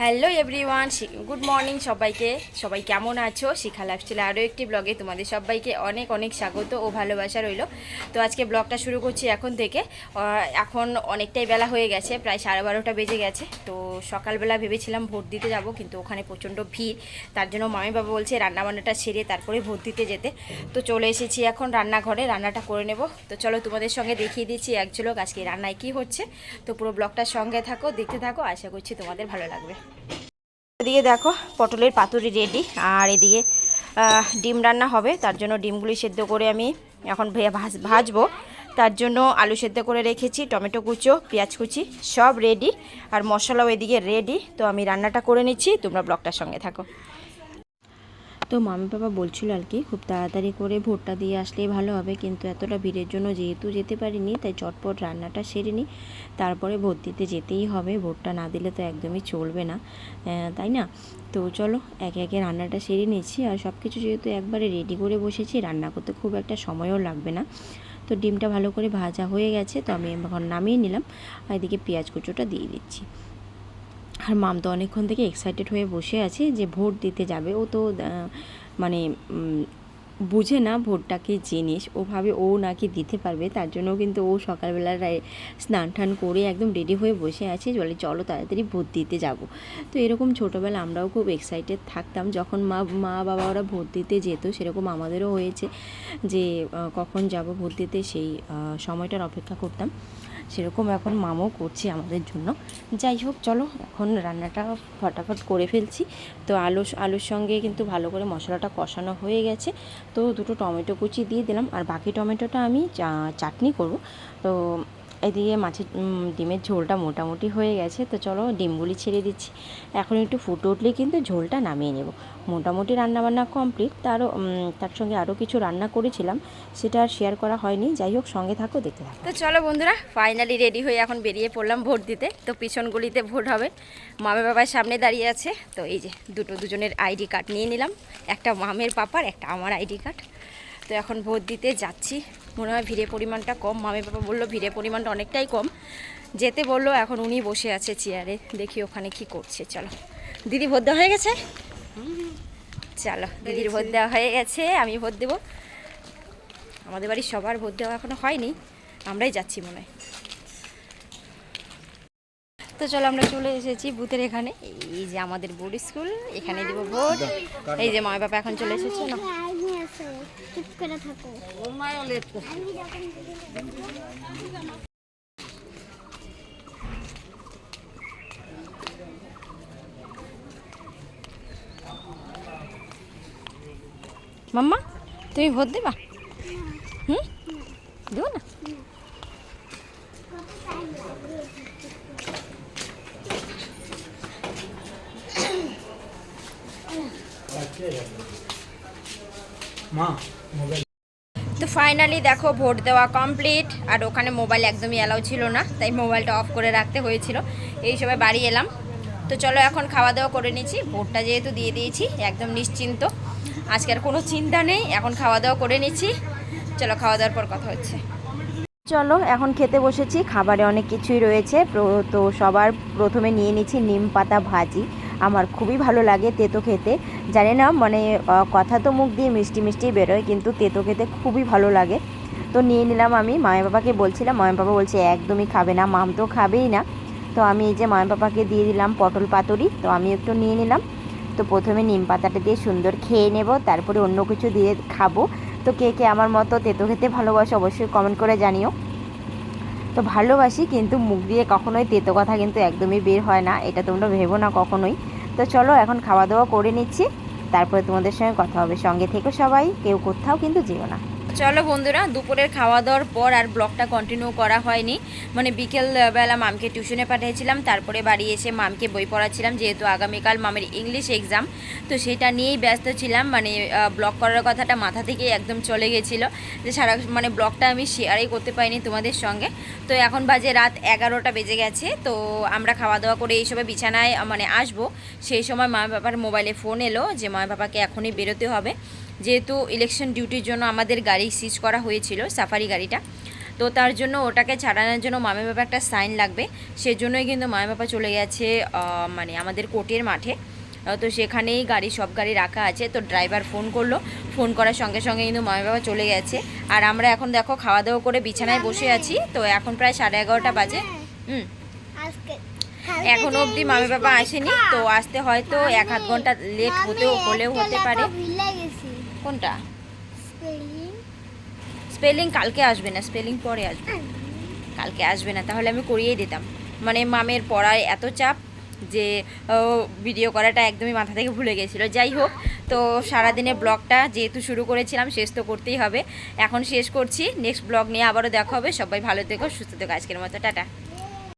Hello everyone good morning সবাইকে। সবাই কেমন আছো? শিখা লাইফস্টাইলে আরও একটি ব্লগে তোমাদের সবাইকে অনেক অনেক স্বাগত ও ভালোবাসা রইল। তো আজকে ব্লগটা শুরু করছি এখন থেকে। এখন অনেকটাই বেলা হয়ে গেছে, প্রায় সাড়ে বারোটা বেজে গেছে। তো সকালবেলা ভেবেছিলাম ভোট দিতে যাব, কিন্তু ওখানে প্রচণ্ড ভিড়। তার জন্য মামি বাবা বলছে রান্নাবান্নাটা সেরে তারপরে ভোট দিতে যেতে। তো চলে এসেছি এখন রান্নাঘরে, রান্নাটা করে নেব। তো চলো তোমাদের সঙ্গে দেখিয়ে দিচ্ছি এক ঝলক আজকে রান্নায় কী হচ্ছে। তো পুরো ব্লগটার সঙ্গে থাকো, দেখতে থাকো, আশা করছি তোমাদের ভালো লাগবে। এদিকে দেখো, পটলের পাতুরি রেডি আর এদিকে ডিম রান্না হবে। তার জন্য ডিমগুলি সেদ্ধ করে আমি এখন ভাজ- ভাজবো। তার জন্য আলু সেদ্ধ করে রেখেছি, টমেটো কুচো, পেঁয়াজ কুচি, সব রেডি আর মশলাও এদিকে রেডি তো আমি রান্নাটা করে নিচ্ছি, তোমরা ব্লগটার সঙ্গে থাকো। তো মামি বাবা বলছিল আর কি, খুব তাড়াতাড়ি করে ভোটটা দিয়ে আসলেই ভালো হবে, কিন্তু এতটা ভিড়ের জন্য যেহেতু যেতে পারিনি, তাই চটপট রান্নাটা সেরে নিই তারপরে ভোট দিতে যেতেই হবে ভোটটা না দিলে তো একদমই চলবে না তাই না? তো চলো, একে একে রান্নাটা সেরে নিচ্ছি, আর সব কিছু যেহেতু একবারে রেডি করে বসেছি, রান্না করতে খুব একটা সময়ও লাগবে না। তো ডিমটা ভালো করে ভাজা হয়ে গেছে, তো আমি এখন নামিয়ে নিলাম, আর এদিকে পেঁয়াজ কুচোটা দিয়ে দিচ্ছি। আর মাম তো অনেকক্ষণ থেকে এক্সাইটেড হয়ে বসে আছে যে ভোট দিতে যাবে। ও তো মানে বুঝে না ভোটটা কি জিনিস। ও ভাবে ও নাকি দিতে পারবে, তার জন্য কিন্তু ও সকালবেলা রে- স্নান টান করে একদম রেডি হয়ে বসে আছে বলে, চলো তাড়াতাড়ি ভোট দিতে যাব। তো এরকম ছোটোবেলা আমরাও খুব এক্সাইটেড থাকতাম। যখন মা মা বাবা ওরা ভোট দিতে যেত, সেরকম আমাদেরও হয়েছে যে কখন যাব ভোট দিতে সেই সময়টার অপেক্ষা করতাম। সেরকম এখন মামও করছে আমাদের জন্য। যাই হোক, চলো এখন রান্নাটা ফটাফট করে ফেলছি। তো আলু, আলুর সঙ্গে কিন্তু ভালো করে মশলাটা কষানো হয়ে গেছে। তো দুটো টমেটো কুচি দিয়ে দিলাম। আর বাকি টমেটোটা আমি চাটনি করব। তো এদিকে মাছের ডিমের ঝোলটা মোটামুটি হয়ে গেছে, তো চলো ডিমগুলি ছেড়ে দিচ্ছি। এখন একটু ফুটে উঠলে কিন্তু ঝোলটা নামিয়ে নেব। মোটামুটি রান্নাবান্না কমপ্লিট তারও তার সঙ্গে আরও কিছু রান্না করেছিলাম, সেটা আর শেয়ার করা হয়নি। যাই হোক, সঙ্গে থাকো, দেখতে থাকো। তো চলো বন্ধুরা ফাইনালি রেডি হয়ে এখন বেরিয়ে পড়লাম ভোট দিতে। তো পিছনগুলিতে ভোট হবে। মামের বাবার সামনে দাঁড়িয়ে আছে। তো এই যে, দুটো দুজনের আইডি কার্ড নিয়ে নিলাম। একটা মামের পাপার, একটা আমার আইডি কার্ড তো এখন ভোট দিতে যাচ্ছি। মনে হয় ভিড়ের পরিমাণটা কম। মামি বাবা বলল ভিড়ের পরিমাণটা অনেকটাই কম। যেতে বলল এখন উনি বসে আছে চেয়ারে দেখি ওখানে কি করছে। চলো। দিদি ভোট দেওয়া হয়ে গেছে? চলো দিদির ভোট দেওয়া হয়ে গেছে। আমি ভোট দেবো। আমাদের বাড়ির সবার ভোট দেওয়া এখনও হয়নি। আমরাই যাচ্ছি মনে হয়। তো চলো আমরা চলে এসেছি বুথের এখানে। এই যে আমাদের বোর্ড স্কুল এখানে দিব ভোট। এই যে মা বাবা এখন চলে এসেছে না চুপ করে থাকো আমি যখন মাম্মা তুমি ভোট দেবা? হুম? দেবো না? মা মোবাইল তো ফাইনালি দেখো ভোট দেওয়া কমপ্লিট আর ওখানে মোবাইল একদমই অ্যালাউ ছিল না তাই মোবাইলটা অফ করে রাখতে হয়েছিল। এই সময় বাড়ি এলাম। তো চলো এখন খাওয়া দাওয়া করে নিচ্ছি। ভোটটা যেহেতু দিয়ে দিয়েছি একদম নিশ্চিন্ত। আজকে আর কোনো চিন্তা নেই এখন খাওয়া দাওয়া করে নিচ্ছি। চলো খাওয়া দাওয়ার পর কথা হচ্ছে। চলো এখন খেতে বসেছি খাবারে অনেক কিছুই রয়েছে। তো সবার প্রথমে নিয়ে নিচ্ছি নিম পাতা ভাজি। আমার খুবই ভালো লাগে তেতো খেতে। জানি না মানে কথা তো মুখ দিয়ে মিষ্টি মিষ্টি বেরোয়, কিন্তু তেতো খেতে খুবই ভালো লাগে। তো নিয়ে নিলাম আমি মায়ের বাবাকে বলছিলাম মায়ের বাবা বলছে, একদমই খাবে না, মাম তো খাবেই না। তো আমি এই যে মায়ের বাবাকে দিয়ে দিলাম পটল পাতুরি, তো আমি একটু নিয়ে নিলাম। তো প্রথমে নিম পাতাটা দিয়ে সুন্দর খেয়ে নেব, তারপরে অন্য কিছু দিয়ে খাব। তো কে কে আমার মতো তেতো খেতে ভালোবাসে অবশ্যই কমেন্ট করে জানিও। তো ভালোবাসি, কিন্তু মুখ দিয়ে কখনোই তেতো কথা কিন্তু একদমই বের হয় না, এটা তোমরা ভেবো না কখনোই। তো চলো এখন খাওয়া দাওয়া করে নিচ্ছি, তারপরে তোমাদের সঙ্গে কথা হবে। সঙ্গে থেকে সবাই, কেউ কোথাও কিন্তু যেও না। চলো বন্ধুরা, দুপুরের খাওয়া দাওয়ার পর আর ব্লগটা কন্টিনিউ করা হয়নি। মানে বিকেল বেলা মামকে টিউশনে পাঠিয়েছিলাম, তারপরে বাড়ি এসে মামকে বই পড়াচ্ছিলাম, যেহেতু আগামীকাল মামের ইংলিশ এক্সাম তো সেটা নিয়েই ব্যস্ত ছিলাম। মানে ব্লগ করার কথাটা মাথা থেকে একদম চলে গেছিল যে সারা মানে ব্লগটা আমি শেয়ারই করতে পারিনি তোমাদের সঙ্গে। তো এখন বাজে রাত এগারোটা বেজে গেছে, তো আমরা খাওয়া দাওয়া করে এই সময় বিছানায় মানে আসব। সেই সময় মা বাবার মোবাইলে ফোন এলো যে মা বাবাকে এখনই বেরোতে হবে। যেহেতু ইলেকশন ডিউটির জন্য আমাদের গাড়ি সিজ করা হয়েছিল সাফারি গাড়িটা। তো তার জন্য ওটাকে ছাড়ানোর জন্য মামি বাবা একটা সাইন লাগবে। সেজন্যই কিন্তু মামি বাবা চলে গেছে মানে আমাদের কোর্টের মাঠে। তো সেখানেই গাড়ি, সব গাড়ি রাখা আছে। তো ড্রাইভার ফোন করল। ফোন করার সঙ্গে সঙ্গে কিন্তু মামি বাবা চলে গেছে। আর আমরা এখন দেখো খাওয়া দাওয়া করে বিছানায় বসে আছি। তো এখন প্রায় সাড়ে এগারোটা বাজে। হুম। আজকে এখনও অবধি মামি বাবা আসেনি। তো আসতে হয়তো এক আধ ঘণ্টা লেট হতেও, হলেও হতে পারে। কোনটা? স্পেলিং। স্পেলিং কালকে আসবে না স্পেলিং পরে আসবে। কালকে আসবে না তাহলে আমি করিয়েই দিতাম। মানে মামের পড়ায় এত চাপ যে ভিডিও করাটা একদমই মাথা থেকে ভুলে গেছিল। যাই হোক তো সারাদিনের ব্লগটা যেহেতু শুরু করেছিলাম শেষ তো করতেই হবে। এখন শেষ করছি নেক্সট ব্লগ নিয়ে আবারও দেখা হবে। সবাই ভালো থেকো সুস্থ থেকো। আজকের মতো টাটা।